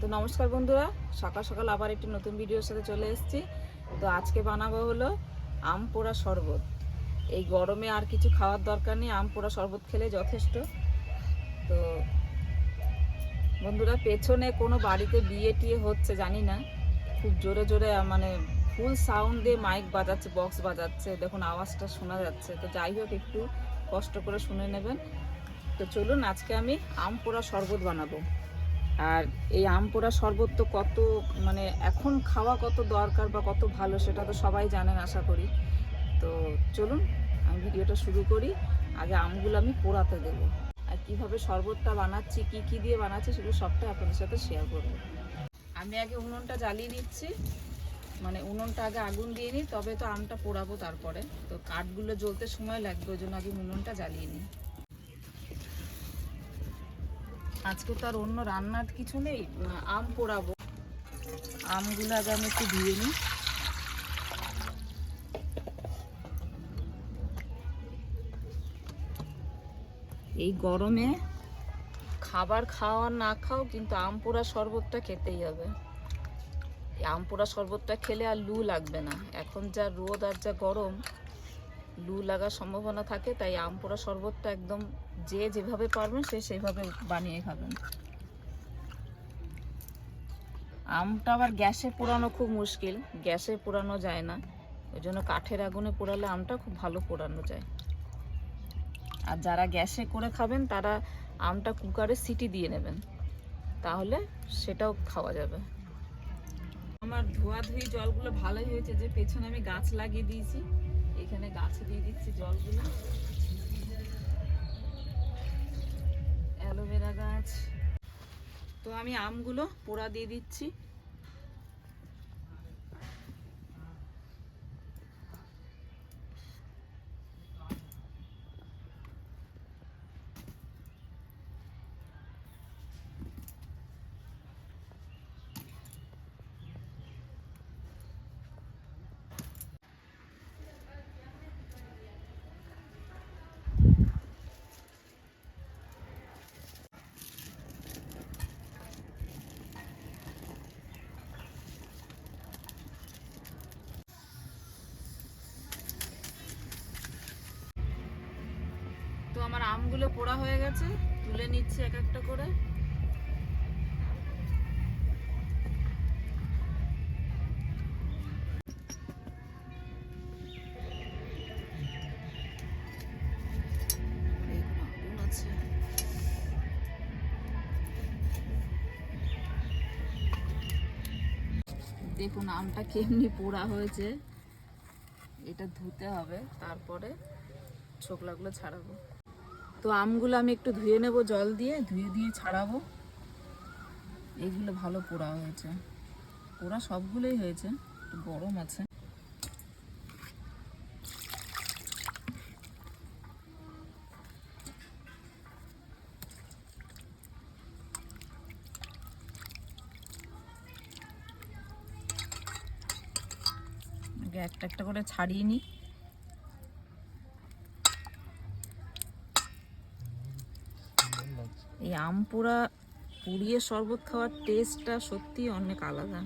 তো নমস্কার বন্ধুরা, সকাল সকাল আবার একটি নতুন ভিডিওর সাথে চলে এসেছি। তো আজকে বানাবো হলো আম পোড়া শরবত। এই গরমে আর কিছু খাওয়ার দরকার নেই, আম পোড়া শরবত খেলে যথেষ্ট। তো বন্ধুরা, পেছনে কোনো বাড়িতে বিয়ে টিয়ে হচ্ছে জানি না। খুব জোরে জোরে মানে ফুল সাউন্ড দিয়ে মাইক বাজাচ্ছে বক্স বাজাচ্ছে। দেখুন, আওয়াজটা শোনা যাচ্ছে। তো যাই হোক, একটু কষ্ট করে শুনে নেবেন। তো চলুন, আজকে আমি আম পোড়া শরবত বানাবো। আর এই আম পোড়া শরবত তো কত মানে এখন খাওয়া কত দরকার বা কত ভালো সেটা তো সবাই জানেন, আশা করি। তো চলুন, আমি ভিডিওটা শুরু করি। আগে আমগুলো আমি পোড়াতে দেবো। আর কীভাবে শরবতটা বানাচ্ছি, কি কি দিয়ে বানাচ্ছি সেগুলো সবটাই আপনাদের সাথে শেয়ার করব। আমি আগে উনুনটা জ্বালিয়ে নিচ্ছি। মানে উনুনটা আগে আগুন দিয়ে নিই, তবে তো আমটা পোড়াবো তারপরে। তো কাঠগুলো জ্বলতে সময় লাগবে, ওই জন্য আগে উনুনটা জ্বালিয়ে নিই। আজকে তো আর অন্য রান্নার কিছু নেই আম পোড়াবো। আমগুলো আগে আমি একটু ধুয়ে নিই। এই গরমে খাবার খাওয়া না খাও, কিন্তু আম পোড়া শরবতটা খেতেই হবে। এই আম পোড়া শরবতটা খেলে আর লু লাগবে না। এখন যা রোদ আর যা গরম লু লাগার সম্ভাবনা থাকে, তাই আম পোড়া শরবতটা একদম যে যেভাবে পারবেন, সে সেইভাবে বানিয়ে খাবেন। আমটা আবার গ্যাসে পোড়ানো খুব মুশকিল, গ্যাসে পোড়ানো যায় না। ওই জন্য কাঠের আগুনে পোড়ালে আমটা খুব ভালো পোড়ানো যায়। আর যারা গ্যাসে করে খাবেন, তারা আমটা কুকারে সিটি দিয়ে নেবেন, তাহলে সেটাও খাওয়া যাবে। আমার ধোয়াধুয়ি জলগুলো ভালোই হয়েছে, যে পেছনে আমি গাছ লাগিয়ে দিয়েছি। এখানে গাছে দিয়ে দিচ্ছি জলগুলো। অ্যালোভেরা গাছ। তো আমি আমগুলো পোড়া দিয়ে দিচ্ছি তো আমগুলো পোড়া হয়ে গেছে, তুলে নিচ্ছি এক একটা করে। দেখুন, আমটা কেমনি পোড়া হয়েছে। এটা ধুতে হবে, তারপরে ছোকলাগুলো ছাড়াবো। তো আমগুলো আমি একটু ধুয়ে নেব জল দিয়ে, ধুয়ে দিয়ে ছাড়াবো। এইগুলো ভালো পোড়া হয়েছে। পোড়া সবগুলোই হয়েছে, একটু গরম আছে। একটা একটা করে ছাড়িয়ে নিই। এই আম পোড়া পুড়িয়ে শরবত খাওয়ার টেস্টটা সত্যি অনেক আলাদা।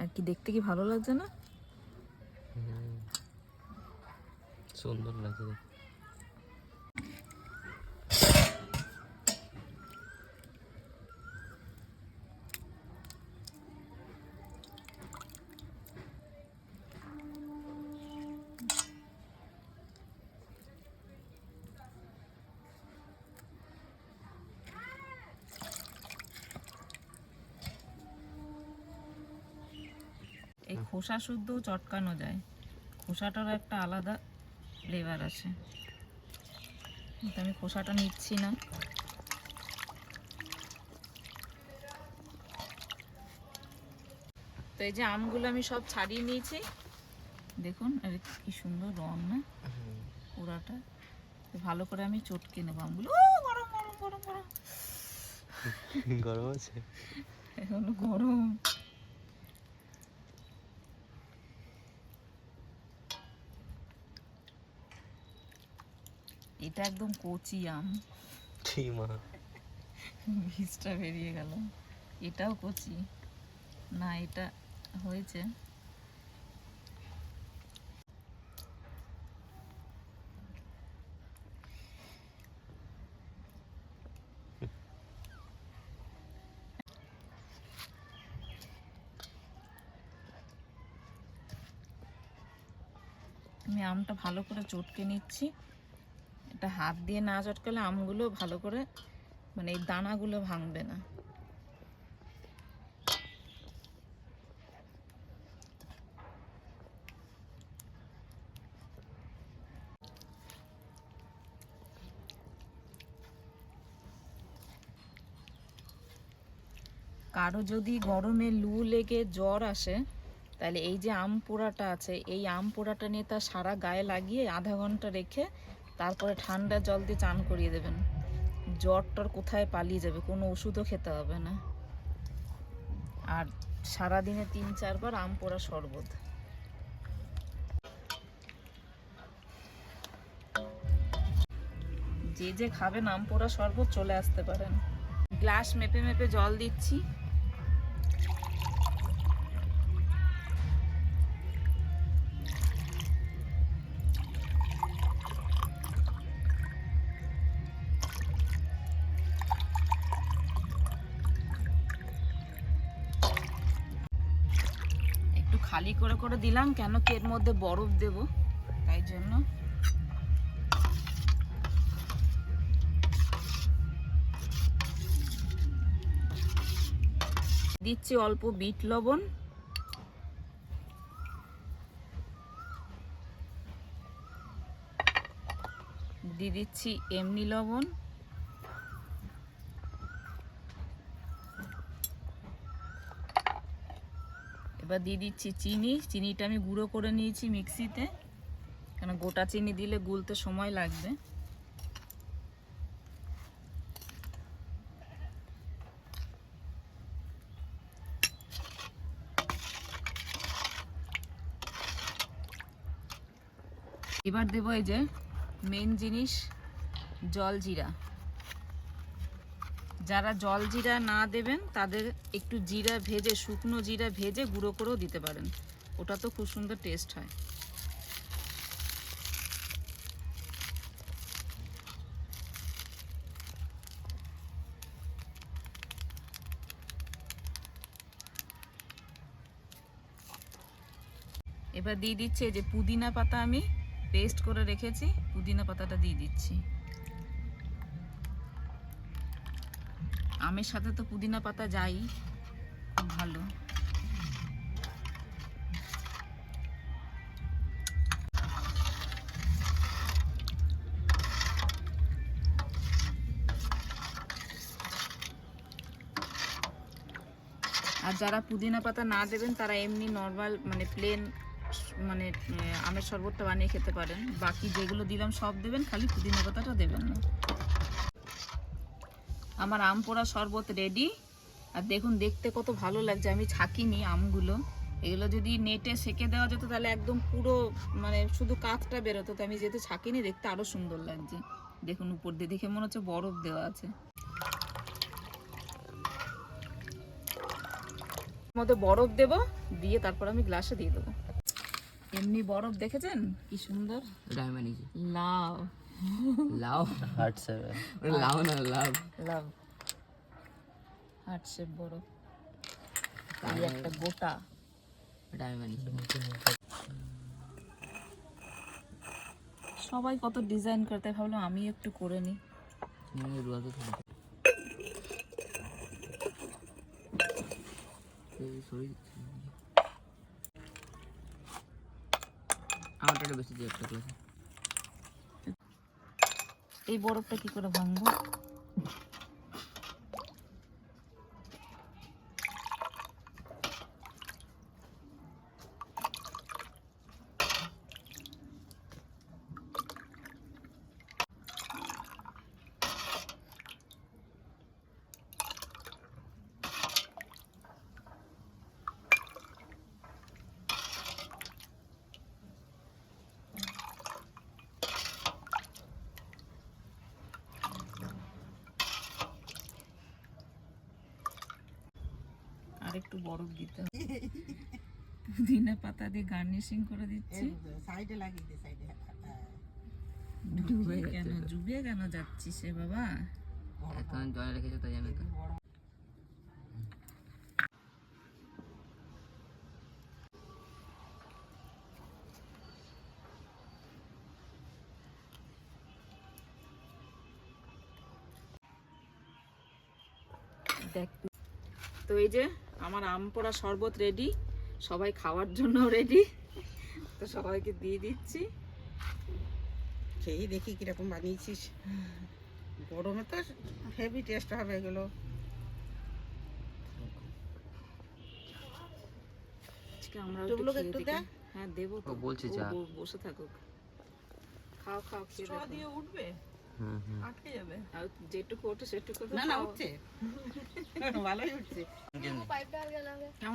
আর কি দেখতে কি ভালো লাগছে না? সুন্দর লাগছে দেখতে। খোসা শুদ্ধ চটকানো যায়। খোসাটার একটা আলাদা ফ্লেভার আছে। কিন্তু আমি খোসাটা নিচ্ছি না। তো এই যে আমগুলো আমি সব ছাড়িয়ে নিয়েছি। দেখুন আর কি সুন্দর রং না? পোড়াটা ভালো করে আমি চটকে নেব আমগুলো। গরম গরম গরম গরম। গরম আছে। এখন গরম। এটা একদম কচি আম। ঠিমা বীজটা বেরিয়ে গেল। এটাও কচি। না এটা হয়েছে। আমি আমটা ভালো করে চটকে নিচ্ছি। এটা হাত দিয়ে না চটকালে আমগুলো ভালো করে মানে এই দানাগুলো ভাঙবে না। কারও যদি গরমে লু লেগে জ্বর আসে, তাহলে এই যে আম পোড়াটা আছে, এই আম পোড়াটা নিয়ে তার সারা গায়ে লাগিয়ে আধা ঘণ্টা রেখে তারপরে ঠান্ডা জল দিয়ে চান করিয়ে দেবেন। জ্বর টর কোথায় পালিয়ে যাবে? কোনো ওষুধও খেতে হবে না। আর সারাদিনে তিন চারবার আম পোড়া শরবত। যে যে খাবেন আম পোড়া শরবত চলে আসতে পারেন। গ্লাস মেপে মেপে জল দিচ্ছি। খালি করে করে দিলাম, কেন কি এর মধ্যে বরফ দেব? তাই জন্য। দিচ্ছি অল্প বিট লবণ। দিয়ে দিচ্ছি এমনি লবণ। এবার দিয়ে দিচ্ছি চিনি। চিনিটা আমি গুঁড়ো করে নিয়েছি মিক্সিতে। কেন গোটা চিনি দিলে গুলতে সময় লাগবে। এবার দেবো এই যে মেন জিনিস, জল জিরা। যারা জল জিরা না দেবেন, তাদের একটু জিরা ভেজে, শুকনো জিরা ভেজে গুঁড়ো করেও দিতে পারেন। ওটা তো খুব সুন্দর টেস্ট হয়। এবার দিয়ে দিচ্ছে যে পুদিনা পাতা আমি পেস্ট করে রেখেছি, পুদিনা পাতাটা দিয়ে দিচ্ছি। আমের সাথে তো পুদিনা পাতা যাই ভালো। আর যারা পুদিনা পাতা না দেবেন, তারা এমনি নর্মাল মানে প্লেন মানে আমের শরবতটা বানিয়ে খেতে পারেন। বাকি যেগুলো দিলাম সব দেবেন, খালি পুদিনা পাতাটা দেবেন না। আমার আম পোড়া শরবত রেডি আর দেখুন দেখতে কত ভালো লাগছে। আমি ছাকিনি আমগুলো। এগুলো যদি নেটে সেকে দেওয়া যেত তাহলে একদম পুরো মানে শুধু কাঁচটা বেরোতো। তো আমি যেহেতু ছাকিনি দেখতে আরও সুন্দর লাগছে। দেখুন উপর দিয়ে দেখে মনে হচ্ছে বরফ দেওয়া আছে। মধ্যে বরফ দেব দিয়ে তারপর আমি গ্লাসে দিয়ে দেবো। এমনি বরফ দেখেছেন? কি সুন্দর। বানিয়েছি লাভ লাউ। হার্ট ওটা লাউ না লাভ লাভ হার্ট শেপ বরফ এই একটা গোটা। আমি সবাই কত ডিজাইন করতে ভাবলাম আমি একটু করে নিই। আমারটা বেশি দিয়ে একটা ক্লাসে এই বরফটা কি করে ভাঙবো? বরফ দিতে হবে। পুদিনা পাতা দিয়ে গার্নিশিং করে দিচ্ছি। সাইডে লাগিয়ে দে সাইডে ডুবে কেন ডুবে কেন যাচ্ছিস রে বাবা? এখন জলে রেখেছো তাই জানো তো। দেখ তো এই যে আমার আম পোড়া শরবত রেডি সবাই খাওয়ার জন্য রেডি তো সবাইকে দিয়ে দিচ্ছি। খেয়ে দেখি কীরকম বানিয়েছিস। গরমে তো হেভি টেস্ট হবে এগুলো। আমরা একটু দে। হ্যাঁ দেবো তো। বলছে বসে থাকুক। খাও খাও খেয়ে দেখো। উঠবে? আটকে যাবে। আর যেটুকু ওঠে সেটুকু না না উঠছে। ভালোই উঠছে। কেমন?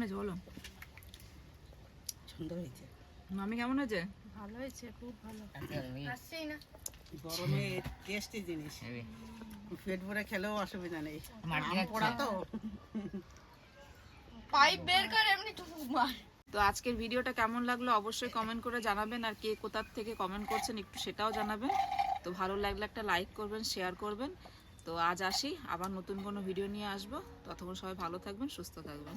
হয়েছে বলো? সুন্দর হয়েছে। মামি কেমন হয়েছে? গরমে টেস্টি জিনিস। পেট ভরে খেলেও অসুবিধা নেই। মাটি আম পোড়া তো। তো আজকের ভিডিওটা কেমন লাগল অবশ্যই কমেন্ট করে জানাবেন আর কে কোথার থেকে কমেন্ট করছেন একটু সেটাও জানাবেন। তো ভালো লাগলে একটা লাইক করবেন শেয়ার করবেন। তো আজ আসি, আবার নতুন কোনো ভিডিও নিয়ে আসব। ততক্ষণ সবাই ভালো থাকবেন, সুস্থ থাকবেন।